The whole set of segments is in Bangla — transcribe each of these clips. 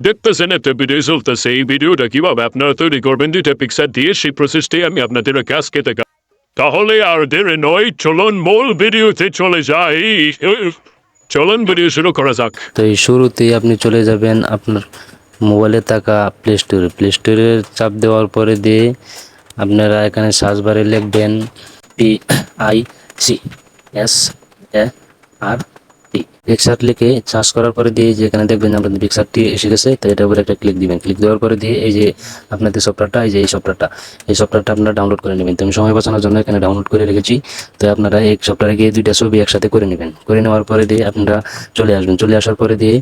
দেখতেছেন একটা ভিডিও চলতেছে এই ভিডিওটা কীভাবে আপনারা তৈরি করবেন দুইটা পিকচার দিয়ে সেই প্রসেসটাই আমি আপনাদের কাজকে দেখা তাহলে আর দেরি নয় চলুন মূল ভিডিওতে চলে যাই চলুন ভিডিও শুরু করা যাক তো এই শুরুতেই আপনি চলে যাবেন আপনার মোবাইলে থাকা প্লে স্টোরে প্লে স্টোরের চাপ দেওয়ার পরে দিয়ে আপনারা এখানে সার্চ বারে লিখবেন P I C S A R picture লিখে সার্চ করার পরে দিয়ে যে এখানে দেখবেন আপনাদের পিকচারটি এসে গেছে, তো এটার উপরে একটা ক্লিক দিবেন। ক্লিক দেওয়ার পরে দিয়ে এই যে আপনাদের সফটওয়্যারটা এই যে এই সফটওয়্যারটা এই সফটওয়্যারটা আপনারা ডাউনলোড করে নেবেন। তো আমি সময় বাঁচানোর জন্য এখানে ডাউনলোড করে রেখেছি। তো আপনারা এই সফটওয়্যারে গিয়ে দুইটা ছবি একসাথে করে নেবেন। করে নেওয়ার পরে দিয়ে আপনারা চলে আসবেন। চলে আসার পরে দিয়ে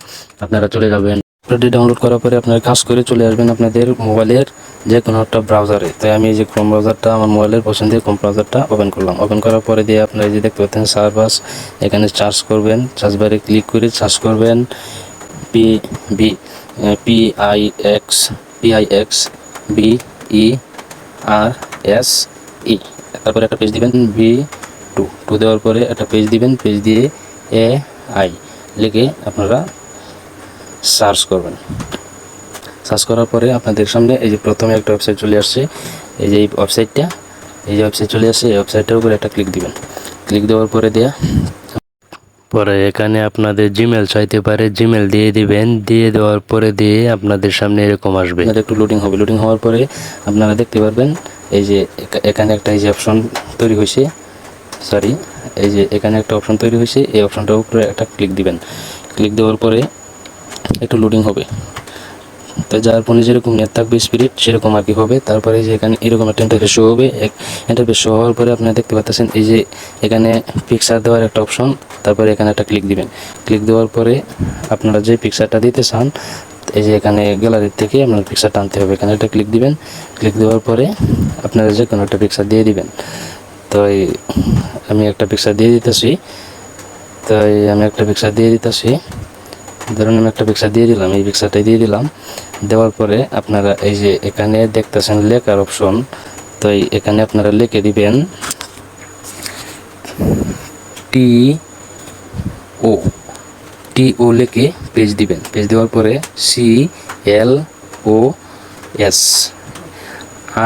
আপনারা চলে যাবেন সফটওয়্যারটি ডাউনলোড করার পরে আপনারা কাজ করে চলে আসবেন আপনাদের মোবাইলের যে কোনো একটা ব্রাউজারে তাই আমি এই যে ক্রোম ব্রাউজারটা আমার মোবাইলের পছন্দের ক্রোম ব্রাউজারটা ওপেন করলাম। ওপেন করার পরে দিয়ে আপনারা যে দেখতে পাচ্ছেন সার্ভাস এখানে চার্জ করবেন। চার্জ বারে ক্লিক করে চার্জ করবেন। P B P I X P I X B E R S E তারপরে একটা পেজ দিবেন বি টু টু দেওয়ার পরে একটা পেজ দিবেন পেজ দিয়ে এ আই লিখে আপনারা সার্চ করবেন। সার্চ করার পরে আপনাদের সামনে এই যে প্রথমে একটা ওয়েবসাইট চলে আসছে, এই যে এই ওয়েবসাইটটা এই যে ওয়েবসাইট চলে আসছে, এই ওয়েবসাইটের উপরে একটা ক্লিক দিবেন। ক্লিক দেওয়ার পরে দেয়া, পরে এখানে আপনাদের জিমেল চাইতে পারে জিমেল দিয়ে দিবেন, দিয়ে দেওয়ার পরে দিয়ে আপনাদের সামনে এরকম আসবে। একটু লোডিং হবে। লোডিং হওয়ার পরে আপনারা দেখতে পারবেন, এই যে এখানে একটা এই যে অপশন তৈরি হয়েছে সরি এই যে এখানে একটা অপশন তৈরি হয়েছে, এই অপশনটার উপরে একটা ক্লিক দিবেন। ক্লিক দেওয়ার পরে একটু লোডিং হবে। তো যার ফোনে যেরকম নেট থাকবে স্পিরিট সেরকম আর কি হবে। তারপরে যে এখানে এরকম একটা ইন্টারফেস শো হবে। ইন্টারফেস শো হওয়ার পরে আপনারা দেখতে পাচ্ছেন এই যে এখানে পিকচার দেওয়ার একটা অপশন তারপরে এখানে একটা ক্লিক দিবেন। ক্লিক দেওয়ার পরে আপনারা যে পিকচারটা দিতে চান, এই যে এখানে গ্যালারির থেকে আপনার পিকচারটা আনতে হবে। এখানে একটা ক্লিক দিবেন। ক্লিক দেওয়ার পরে আপনারা যে কোনো একটা পিকচার দিয়ে দিবেন। তো আমি একটা পিকচার দিয়ে দিতেছি। তো আমি একটা পিকচার দিয়ে দিতেছি। ধরুন আমি একটা পিকচার দিয়ে দিলাম, এই পিকচারটাই দিয়ে দিলাম। দেওয়ার পরে আপনারা এই যে এখানে দেখতেছেন লেখার অপশন, তো এখানে আপনারা লিখে দিবেন টি ও। টি ও লিখে পেজ দিবেন। পেজ দেওয়ার পরে C L O S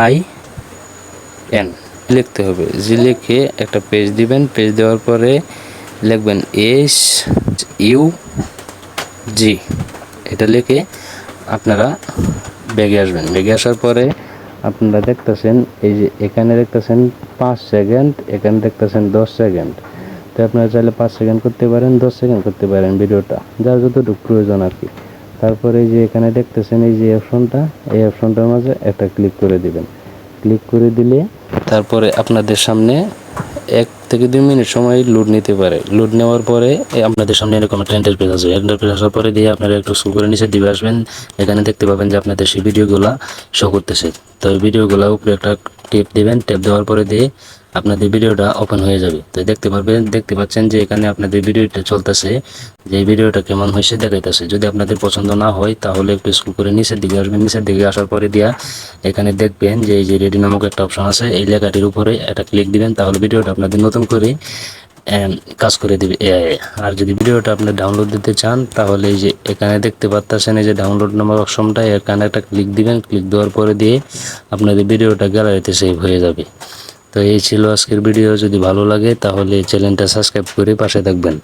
I N লিখতে হবে। যে লিখে একটা পেজ দিবেন, পেজ দেওয়ার পরে লিখবেন এস ইউ জি, এটা লিখে আপনারা বেগে আসবেন। বেগে আসার পরে আপনারা দেখতেছেন, এই যে এখানে দেখতেছেন পাঁচ সেকেন্ড, এখানে দেখতেছেন দশ সেকেন্ড। তো আপনারা চাইলে পাঁচ সেকেন্ড করতে পারেন, দশ সেকেন্ড করতে পারেন ভিডিওটা, যার যতটুকু প্রয়োজন আর কি। তারপরে এই যে এখানে দেখতেছেন, এই যে অপশনটা, এই অপশনটার মাঝে একটা ক্লিক করে দিবেন। ক্লিক করে দিলে তারপরে আপনাদের সামনে এক থেকে দুই মিনিট সময় লোড নিতে পারে। লোড নেওয়ার পরে আপনাদের সামনে এরকম একটা পেজ আসবে ইন্টারপ্রেস আসার পরে দিয়ে আপনারা একটু স্কুল করে নিচে দিবে আসবেন। এখানে দেখতে পাবেন যে আপনাদের সেই ভিডিওগুলো শো করতেছে। তো ভিডিওগুলো উপরে একটা টেপ দিবেন, টেপ দেওয়ার পরে দিয়ে আপনাদের ভিডিওটা ওপেন হয়ে যাবে। তো দেখতে পারবেন, দেখতে পাচ্ছেন যে এখানে আপনাদের ভিডিওটা চলতেছে, যে ভিডিওটা কেমন হয়েছে দেখাইতেছে। যদি আপনাদের পছন্দ না হয়, তাহলে একটু স্কুল করে নিচের দিকে আসবেন। নিচের দিকে আসার পরে দিয়া এখানে দেখবেন যে এই যে রেডি নামক একটা অপশন আছে, এই লেখাটির উপরে একটা ক্লিক দিবেন, তাহলে ভিডিওটা আপনাদের নতুন করে কাজ করে দিবে এআই আর যদি ভিডিওটা আপনি ডাউনলোড দিতে চান, তাহলে এই যে এখানে দেখতে পাচ্ছেন এই যে ডাউনলোড নাম্বার অপশনটা এখানে একটা ক্লিক দিবেন ক্লিক দেওয়ার পরে দিয়ে আপনাদের ভিডিওটা গ্যালারিতে সেভ হয়ে যাবে। তো এই ছিল আজকের ভিডিও যদি ভালো লাগে, তাহলে চ্যানেলটা সাবস্ক্রাইব করে পাশে থাকবেন।